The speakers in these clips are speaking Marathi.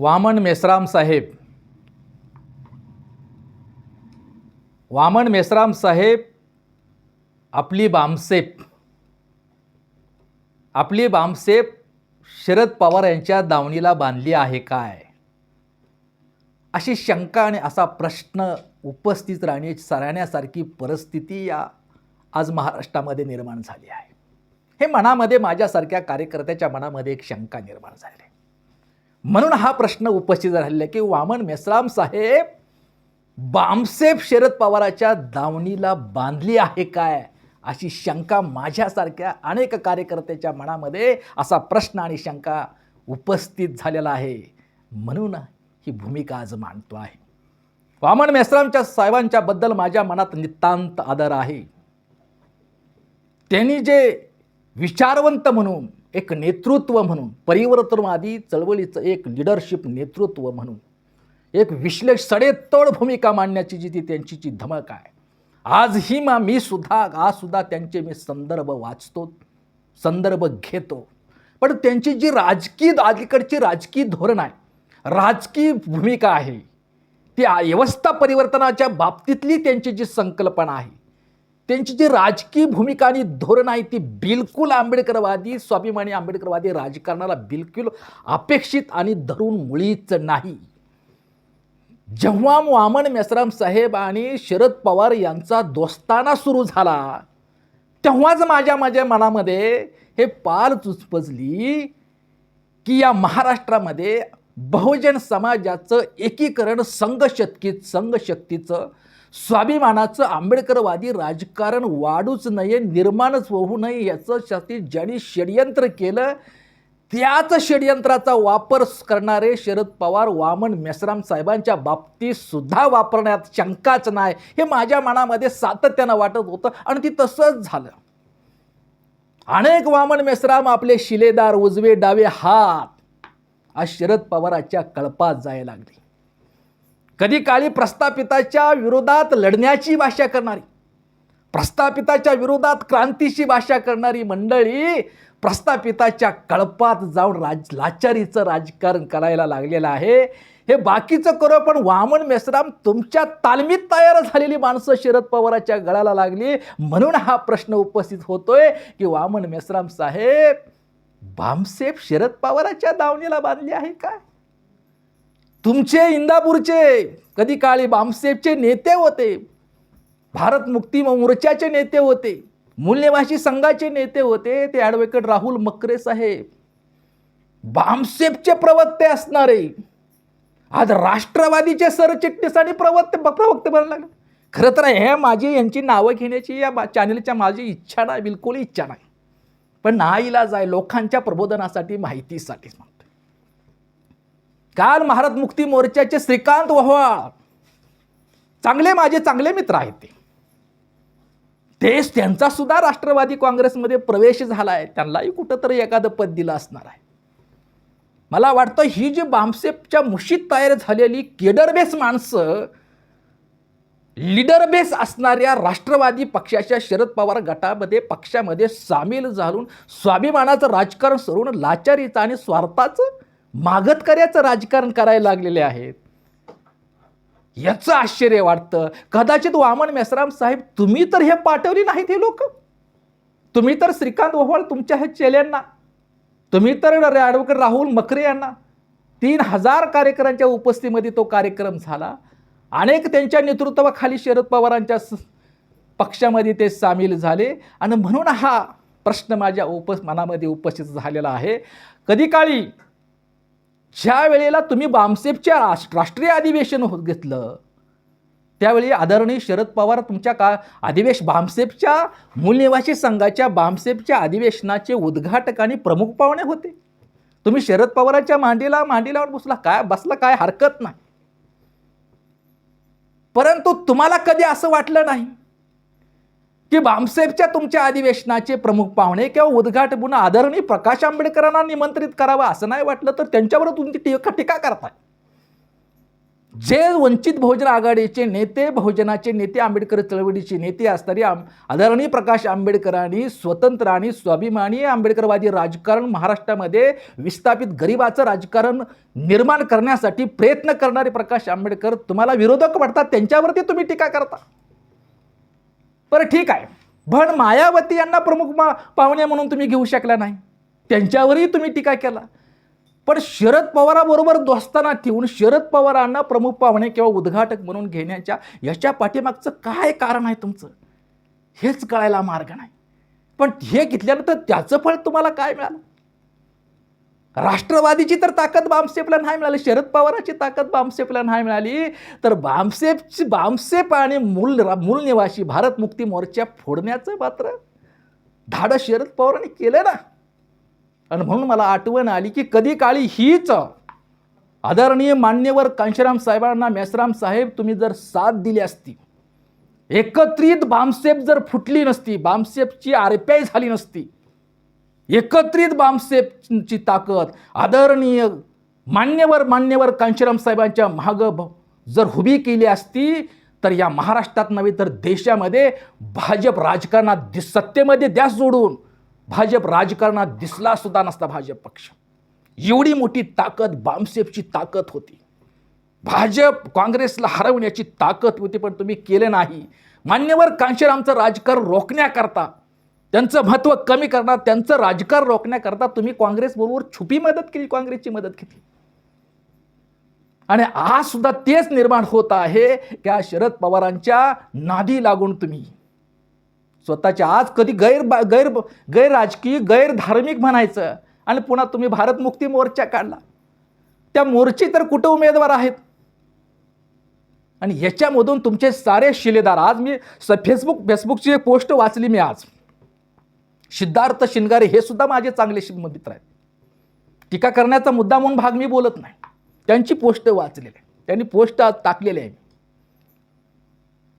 वामन मेसराम साहेब. वामन मेसराम साहेब आपली बामसेप. आपली बामसेप शरद पवार यांच्या दावणीला बांधली आहे काय? अशी शंका आणि असा प्रश्न उपस्थित राहणे सराहण्यासारखी परिस्थिती या आज महाराष्ट्रामध्ये निर्माण झाली आहे. हे मनामध्ये माझ्यासारख्या कार्यकर्त्याच्या मनामध्ये एक शंका निर्माण झाली आहे. म्हणून हा प्रश्न उपस्थित राहिला की वामन मेसराम साहेब बामसेफ शरद पवाराच्या दावणीला बांधली आहे काय? अशी शंका माझ्यासारख्या अनेक कार्यकर्त्याच्या मनामध्ये असा प्रश्न आणि शंका उपस्थित झालेला आहे. म्हणून ही भूमिका आज मांडतो आहे. वामन मेसरामच्या साहेबांच्या बद्दल माझ्या मनात नितांत आदर आहे. त्यांनी जे विचारवंत म्हणून एक नेतृत्व म्हणून परिवर्तनवादी चळवळीचं एक लिडरशिप नेतृत्व म्हणून एक विश्लेष सडेतोड भूमिका मांडण्याची जी ती त्यांची जी धमक आहे. आजही मा मी सुद्धा आज सुद्धा त्यांचे मी संदर्भ वाचतो संदर्भ घेतो. पण त्यांची जी राजकीय अलीकडची राजकीय धोरण आहे राजकीय भूमिका आहे ती व्यवस्था परिवर्तनाच्या बाबतीतली त्यांची जी संकल्पना आहे त्यांची जी राजकीय भूमिका आणि धोरण आहे ती बिलकुल आंबेडकरवादी स्वाभिमानी आंबेडकरवादी राजकारणाला बिलकुल अपेक्षित आणि धरून मुळीच नाही. जेव्हा वामन मेसराम साहेब आणि शरद पवार यांचा दोस्ताना सुरू झाला तेव्हाच माझ्या माझ्या मनामध्ये हे पाल चुचपजली की या महाराष्ट्रामध्ये बहुजन समाजाचं एकीकरण संघशक्तीत संघशक्तीचं स्वाभिमानाचं आंबेडकरवादी राजकारण वाढूच नये निर्माणच होऊ नये याचं शास्त्री ज्यांनी षडयंत्र केलं त्याच षडयंत्राचा वापर करणारे शरद पवार वामन मेसराम साहेबांच्या बाबतीत सुद्धा वापरण्यात शंकाच नाही. हे माझ्या मनामध्ये सातत्यानं वाटत होतं आणि ती तसंच झालं. अनेक वामन मेसराम आपले शिलेदार उजवे डावे हात आज शरद पवाराच्या कळपात जायला लागले. कधी काळी प्रस्थापिताच्या विरोधात लढण्याची भाषा करणारी प्रस्थापिताच्या विरोधात क्रांतीची भाषा करणारी मंडळी प्रस्थापिताच्या कळपात जाऊन राज लाचारीचं राजकारण करायला लागलेलं आहे. हे बाकीचं करो पण वामन मेसराम तुमच्या तालमीत तयार झालेली माणसं शरद पवाराच्या गळाला लागली. म्हणून हा प्रश्न उपस्थित होतोय की वामन मेसराम साहेब बामसेफ शरद पवाराच्या दावणीला बांधली आहे काय? तुमचे इंदापूरचे कधी काळी बामसेफचे नेते होते. भारत मुक्ती मोर्चाचे नेते होते. मूल्यवाशी संघाचे नेते होते. ते ॲडव्होकेट राहुल मकरे साहेब. बामसेफचे प्रवक्ते असणारे. आज राष्ट्रवादीचे सरचिटणीस आणि प्रवक्ते प्रवक्ते बनायला लागले. खरं तर हे माझी यांची नावं घेण्याची या चॅनलच्या माझी इच्छा नाही बिलकुल इच्छा नाही. पण नाईलाज आहे लोकांच्या प्रबोधनासाठी माहितीसाठीच म्हणतो काल महाराज मुक्ती मोर्चाचे श्रीकांत वहवाळ चांगले माझे चांगले मित्र आहेत ते. तेच त्यांचा सुद्धा राष्ट्रवादी काँग्रेसमध्ये प्रवेश झाला आहे त्यांनाही कुठंतरी एखादं पद दिलं असणार आहे. मला वाटतं ही जी बामसेपच्या मुशीत तयार झालेली केडरबेस माणसं लीडर बेस असणाऱ्या राष्ट्रवादी पक्षाच्या शरद पवार गटामध्ये पक्षामध्ये सामील झालून स्वाभिमानाचं राजकारण सोडून लाचारीचं आणि स्वार्थाचं मागतकऱ्याचं राजकारण करायला लागलेले आहेत. याचं आश्चर्य वाटतं. कदाचित वामन मेसराम साहेब तुम्ही तर हे पाठवली नाहीत हे लोक. तुम्ही तर श्रीकांत ओव्हाळ तुमच्या हे चेल्यांना. तुम्ही तर ॲडव्होकेट राहुल मकरे यांना. तीन हजार कार्यकर्त्यांच्या उपस्थितीमध्ये तो कार्यक्रम झाला. अनेक त्यांच्या नेतृत्वाखाली शरद पवारांच्या स- पक्षामध्ये ते सामील झाले. आणि म्हणून हा प्रश्न माझ्या उप मनामध्ये उपस्थित झालेला आहे. कधी काळी ज्या वेळेला तुम्ही बामसेपच्या राष्ट्र राष्ट्रीय अधिवेशन होत घेतलं त्यावेळी आदरणीय शरद पवार तुमच्या का अधिवेश बामसेपच्या मूलनिवासी संघाच्या बामसेपच्या अधिवेशनाचे उद्घाटक आणि प्रमुख पाहुणे होते. तुम्ही शरद पवारांच्या मांडीला मांडीलावर बसला काय बसला काय हरकत नाही. परंतु तुम्हाला कधी असं वाटलं नाही? की बामसेफच्या तुमच्या अधिवेशनाचे प्रमुख पाहुणे किंवा उद्घाटक आदरणीय प्रकाश आंबेडकरांना निमंत्रित करावं असं नाही वाटलं तर त्यांच्यावर तुम्ही टीका टीका करताय. जे वंचित बहुजन आघाडीचे नेते बहुजनाचे नेते आंबेडकर चळवळीचे नेते असणारे आम आदरणीय प्रकाश आंबेडकरांनी स्वतंत्र आणि स्वाभिमानी आंबेडकरवादी राजकारण महाराष्ट्रामध्ये विस्थापित गरिबाचं राजकारण निर्माण करण्यासाठी प्रयत्न करणारे प्रकाश आंबेडकर तुम्हाला विरोधक वाटतात त्यांच्यावरती तुम्ही टीका करता. बरं ठीक आहे. पण मायावती यांना प्रमुख मा पाहुणे म्हणून तुम्ही घेऊ शकला नाही. त्यांच्यावरही तुम्ही टीका केला. पण शरद पवाराबरोबर दोस्ताना ठेवून शरद पवारांना प्रमुख पाहुणे किंवा उद्घाटक म्हणून घेण्याच्या याच्या पाठीमागचं काय कारण आहे तुमचं? हेच कळायला मार्ग नाही. पण हे घेतल्यानंतर त्याचं फळ तुम्हाला काय मिळालं? राष्ट्रवादीची तर ताकद बामसेपला नाही मिळाली शरद पवाराची ताकद बामसेपला नाही मिळाली. तर बामसेपची बामसेप आणि मूल मूल निवासी भारत मुक्ती मोर्चा फोडण्याचं मात्र धाडस शरद पवारांनी केलं ना. आणि म्हणून मला आठवण आली की कधी काळी हीच आदरणीय मान्यवर कांशीराम साहेबांना मेसराम साहेब तुम्ही जर साथ दिली असती एकत्रित बामसेप जर फुटली नसती बामसेपची आरपीआय झाली नसती एकत्रित बामसेपची ताकद आदरणीय मान्यवर मान्यवर कांशीराम साहेबांच्या महाग जर उभी केली असती तर या महाराष्ट्रात नव्हे तर देशामध्ये भाजप राजकारणात दिस सत्तेमध्ये द्यास जोडून भाजप राजकारणात दिसला सुद्धा नसता भाजप पक्ष. एवढी मोठी ताकद बामसेपची ताकद होती. भाजप काँग्रेसला हरवण्याची ताकद होती पण तुम्ही केलं नाही. मान्यवर कांशीरामचं राजकारण रोखण्याकरता त्यांचं महत्त्व कमी करणार त्यांचं राजकारण रोखण्याकरता तुम्ही काँग्रेसबरोबर छुपी मदत केली काँग्रेसची मदत घेतली. आणि आज सुद्धा तेच निर्माण होत आहे त्या शरद पवारांच्या नादी लागून तुम्ही स्वतःच्या आज कधी गैर गैर गैर राजकीय म्हणायचं आणि पुन्हा तुम्ही भारत मुक्ती मोर्चा काढला. त्या मोर्चे तर कुठं उमेदवार आहेत? आणि याच्यामधून तुमचे सारे शिलेदार आज मी स फेसबुक फेसबुकची एक पोस्ट वाचली मी आज. सिद्धार्थ शिंगारे हे सुद्धा माझे चांगले मित्र आहेत. टीका करण्याचा मुद्दा म्हणून भाग मी बोलत नाही. त्यांची पोस्ट वाचलेली आहे. त्यांनी पोस्ट आज टाकलेली आहे.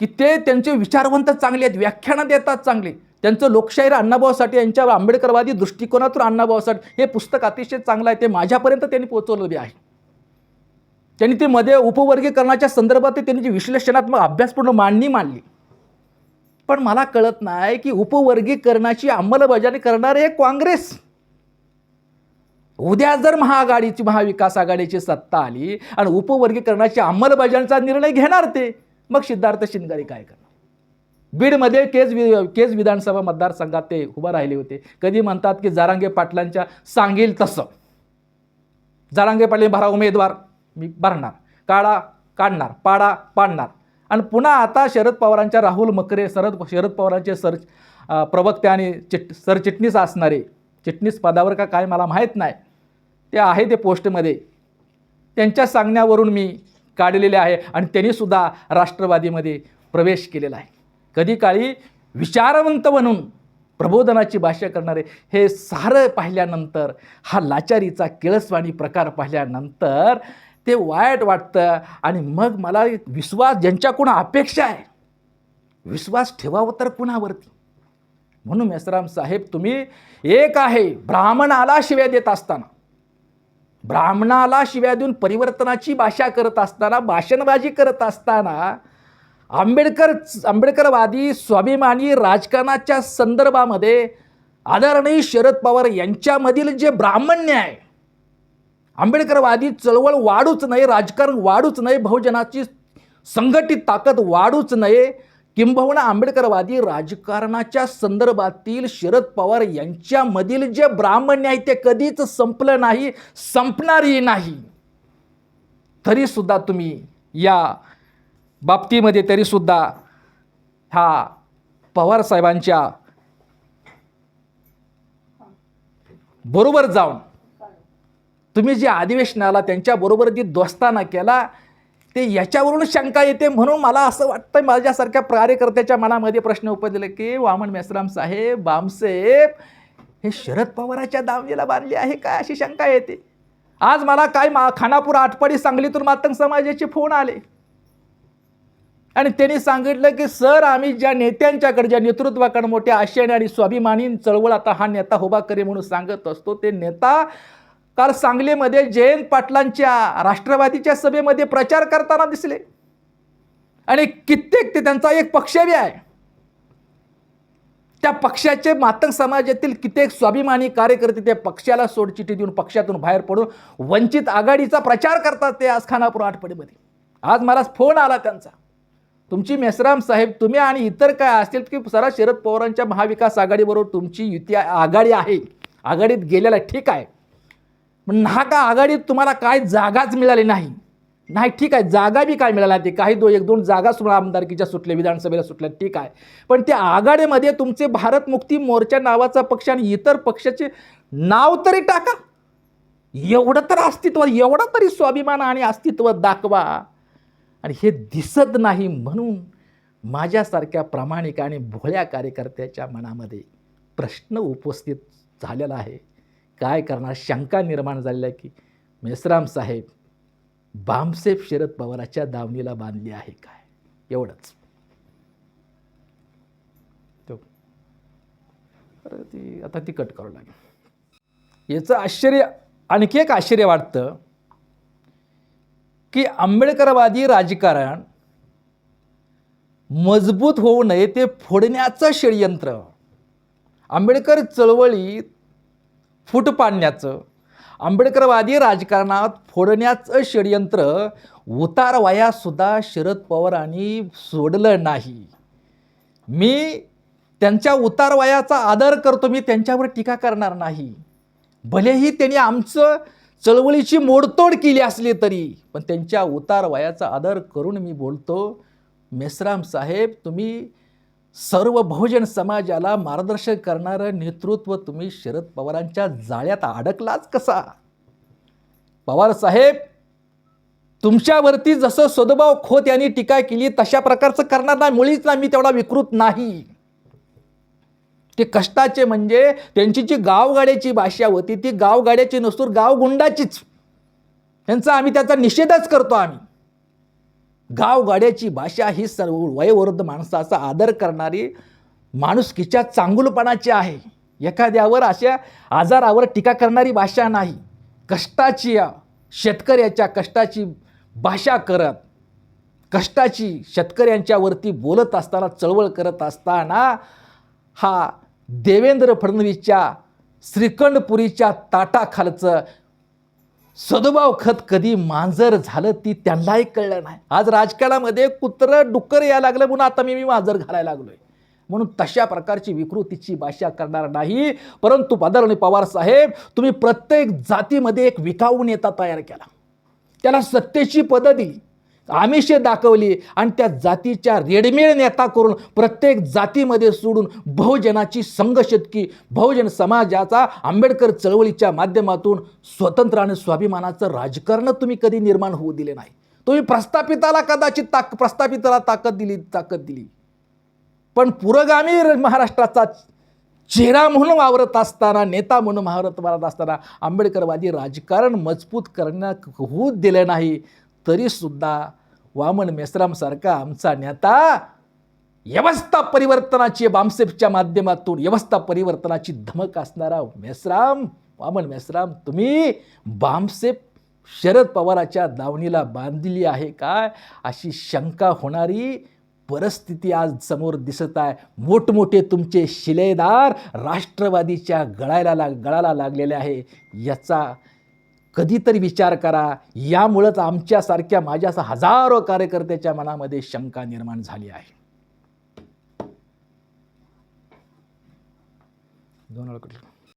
की ते त्यांचे विचारवंत चांगले आहेत व्याख्यानं देतात चांगले. त्यांचं लोकशाहीर अण्णाभाऊसाठी यांच्या आंबेडकरवादी दृष्टिकोनातून अण्णाभाऊसाठी हे पुस्तक अतिशय चांगलं आहे ते माझ्यापर्यंत त्यांनी पोहोचवलं बी आहे. त्यांनी ते मध्ये उपवर्गीकरणाच्या संदर्भात ते त्यांनी जी विश्लेषणात्मक अभ्यासपूर्ण मांडणी मांडली. पण मला कळत नाही की उपवर्गीकरणाची अंमलबजावणी करणारे हे काँग्रेस. उद्या जर महाआघाडीची महाविकास आघाडीची सत्ता आली आणि उपवर्गीकरणाची अंमलबजावणीचा निर्णय घेणार ते मग सिद्धार्थ शिंदे काय करणार? बीडमध्ये केज वि केज विधानसभा मतदारसंघात ते उभं राहिले होते. कधी म्हणतात की जारांगे पाटलांच्या सांगेल तसं. जारांगे पाटील भरा उमेदवार मी भरणार. काढा काढणार पाडा पाडणार. आणि पुन्हा आता शरद पवारांच्या राहुल मकरे शरद शरद पवारांचे सर प्रवक्ते आणि चिट सरचिटणीस असणारे चिटणीस पदावर का काय मला माहीत नाही ते आहे ते पोस्टमध्ये. त्यांच्या सांगण्यावरून मी काढलेले आहे आणि त्यांनीसुद्धा राष्ट्रवादीमध्ये प्रवेश केलेला आहे. कधी काळी विचारवंत बनून प्रबोधनाची भाषा करणारे हे सारं पाहिल्यानंतर हा लाचारीचा केळसवाणी प्रकार पाहिल्यानंतर ते वाईट वाटतं. आणि मग मला विश्वास ज्यांच्याकडून अपेक्षा आहे विश्वास ठेवावं तर कुणावरती? म्हणून मेसराम साहेब तुम्ही एक आहे ब्राह्मणाला शिव्या देत असताना. ब्राह्मणाला शिव्या देऊन परिवर्तनाची भाषा करत असताना भाषणबाजी करत असताना आंबेडकर आंबेडकरवादी स्वाभिमानी राजकारणाच्या संदर्भामध्ये आदरणीय शरद पवार यांच्यामधील जे ब्राह्मण्य आहे आंबेडकरवादी चळवळ वाढूच नये राजकारण वाढूच नये बहुजनाची संघटित ताकद वाढूच नये. किंबहुना आंबेडकरवादी राजकारणाच्या संदर्भातील शरद पवार यांच्यामधील जे ब्राह्मण्य आहे ते कधीच संपलं नाही संपणारही नाही. तरीसुद्धा तुम्ही या बाबतीमध्ये तरीसुद्धा हा पवार साहेबांच्या बरोबर जाऊन तुम्ही जे अधिवेशनाला त्यांच्याबरोबर जी दोस्ताना केला ते याच्यावरून शंका येते म्हणून मला असं वाटतं माझ्यासारख्या कार्यकर्त्याच्या मनामध्ये प्रश्न उपजले की वामन मेसराम साहेब बामसेब हे शरद पवाराच्या दावणीला बांधले आहे काय अशी शंका येते. आज मला काय मा खानापूर आटपाडी सांगलीतून मातंग समाजाचे फोन आले. आणि त्यांनी सांगितलं की सर आम्ही ज्या नेत्यांच्याकडे ज्या नेतृत्वाकडे मोठ्या आशयाने आणि स्वाभिमानी चळवळ आता हा नेता उभा करे म्हणून सांगत असतो ते नेता काल सांगलीमध्ये जयंत पाटलांच्या राष्ट्रवादीच्या सभेमध्ये प्रचार करताना दिसले. आणि कित्येक ते त्यांचा एक पक्षवी आहे. त्या पक्षाचे मातंग समाजातील कित्येक स्वाभिमानी कार्यकर्ते त्या पक्षाला सोडचिठी देऊन पक्षातून बाहेर पडून वंचित आघाडीचा प्रचार करतात ते आज खानापूर आठवडीमध्ये. आज मला फोन आला त्यांचा. तुमची मेसराम साहेब तुम्ही आणि इतर काय असतील की सरा शरद पवारांच्या महाविकास आघाडीबरोबर तुमची युती आघाडी आहे. आघाडीत गेलेला ठीक आहे. पण हा का आघाडीत तुम्हाला काय जागाच मिळाली नाही. नाही ठीक आहे जागा बी काय मिळाल्या ते काही दो एक दोन जागा तुम्हाला आमदारकीच्या सुटल्या विधानसभेला सुटल्या ठीक आहे. पण त्या आघाडीमध्ये तुमचे भारत मुक्ती मोर्चा नावाचा पक्ष आणि इतर पक्षाचे नाव तरी टाका. एवढं तर अस्तित्व एवढं तरी स्वाभिमान आणि अस्तित्व दाखवा. आणि हे दिसत नाही म्हणून माझ्यासारख्या प्रामाणिक आणि भोळ्या कार्यकर्त्याच्या मनामध्ये प्रश्न उपस्थित झालेला आहे. काय करणार? शंका निर्माण झालेल्या की मेसराम साहेब बामसेफ शरद पवाराच्या दावणीला बांधली आहे काय? एवढंच. तो. ती आता ती कट करावं लागेल. याचं आश्चर्य आणखी एक आश्चर्य वाटतं की आंबेडकरवादी राजकारण मजबूत होऊ नये ते फोडण्याचं षडयंत्र. आंबेडकर चळवळीत फूट पाडण्याचं. आंबेडकरवादी राजकारणात फोडण्याचं षडयंत्र उतारवायासुद्धा शरद पवारांनी सोडलं नाही. मी त्यांच्या उतारवयाचा आदर करतो मी त्यांच्यावर टीका करणार नाही. भलेही त्यांनी आमचं चळवळीची मोडतोड केली असली तरी पण त्यांच्या उतारवयाचा आदर करून मी बोलतो मेसराम साहेब तुम्ही सर्व बहुजन समाजाला मार्गदर्शन करणारं नेतृत्व तुम्ही शरद पवारांच्या जाळ्यात अडकलाच कसा? पवार साहेब तुमच्यावरती जसं सदभाव खोत यांनी टीका केली तशा प्रकारचं करणार नाही मुळीच ना मी तेवढा विकृत नाही. ते कष्टाचे म्हणजे त्यांची जी गावगाड्याची भाषा होती ती गावगाड्याची नसून गावगुंडाचीच. त्यांचा आम्ही त्याचा निषेधच करतो आम्ही. गावगाड्याची भाषा ही सर्व वयोवृद्ध माणसाचा आदर करणारी माणुसकीच्या चांगुलपणाची आहे. एखाद्यावर अशा आजारावर टीका करणारी भाषा नाही. कष्टाची शेतकऱ्याच्या कष्टाची भाषा करत कष्टाची शेतकऱ्यांच्यावरती बोलत असताना चळवळ करत असताना हा देवेंद्र फडणवीसच्या श्रीखंडपुरीच्या ताटाखालचं सदभाव खत कधी मांजर झालं ती त्यांनाही कळलं नाही. आज राजकारणामध्ये कुत्रं डुक्कर यायला लागलं म्हणून आता मी मी मांजर घालायला लागलोय. म्हणून तशा प्रकारची विकृतीची भाषा करणार नाही. परंतु आदरणीय पवार साहेब तुम्ही प्रत्येक जातीमध्ये एक विकाऊ नेता तयार केला. त्याला सत्तेची पदं दिली. आमिषे दाखवली आणि त्या जातीच्या रेडमेड नेता करून प्रत्येक जातीमध्ये सोडून बहुजनाची संघशतकी बहुजन समाजाचा आंबेडकर चळवळीच्या माध्यमातून स्वतंत्र आणि स्वाभिमानाचं राजकारण तुम्ही कधी निर्माण होऊ दिले नाही. तुम्ही प्रस्थापिताला कदाचित ताक प्रस्थापिताला ताकद दिली ताकद दिली. पण पुरोगामी महाराष्ट्राचा चेहरा म्हणून वावरत असताना नेता म्हणून वावरत वावरत असताना आंबेडकरवादी राजकारण मजबूत करण्या होऊ दिले नाही. तरीसुद्धा वामन मेसरामसारखा आमचा नेता व्यवस्था परिवर्तनाची बामसेफच्या माध्यमातून व्यवस्था परिवर्तनाची धमक असणारा मेसराम वामन मेसराम तुम्ही बामसेफ शरद पवाराच्या दावणीला बांधली आहे काय? अशी शंका होणारी परिस्थिती आज समोर दिसत आहे. मोठमोठे तुमचे शिलेदार राष्ट्रवादीच्या गळायला लाग गळाला लागलेले आहे. याचा कधीतरी विचार करा. यामुळंच आमच्यासारख्या माझ्या हजारो कार्यकर्त्याच्या मनामध्ये शंका निर्माण झाली आहे. दोन